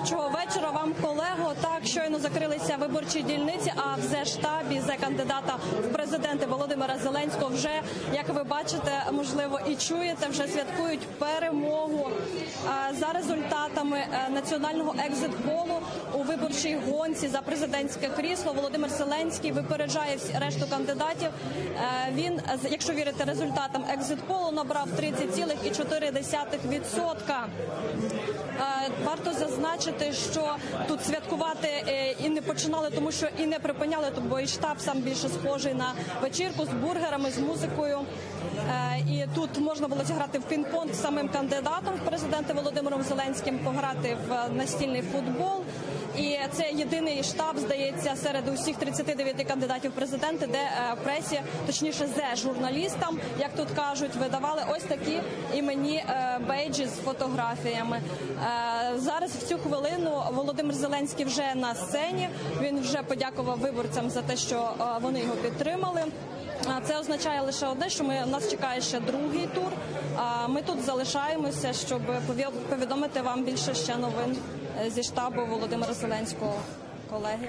виборчого вечора. Вам колего так щойно закрилися виборчі дільниці. А в штабі за кандидата в президенти Володимира Зеленського вже як ви бачите, можливо, і чуєте, вже святкують перемогу за результатами е, національного екзит-полу у виборчій гонці за президентське крісло. Володимир Зеленський випереджає решту кандидатів. Е, Він, якщо вірити результатам екзит-полу, набрав 30,4%. Варто зазначити, що тут святкувати е, і не починали, тому що і не припиняли, бо і штаб сам більше схожий на вечірку з бургерами, з музикою. Е, І тут можна було зіграти в пінг-понг самим кандидатом в президенти Володимиром Зеленським, пограти в е, настільний футбол. І це єдиний штаб, здається, серед усіх 39 кандидатів президенти, де е, пресі, точніше, зе журналістам, як тут кажуть, видавали ось такі іменні е, бейджі з фотографіями. Е, Зараз в цю хвилину Володимир Зеленський вже на сцені. Він вже подякував виборцям за те, що вони його підтримали. Це означає лише одне, що ми нас чекає ще другий тур. А ми тут залишаємося, щоб пові- повідомити вам більше ще новин е, зі штабу Володимира Зеленського, колеги.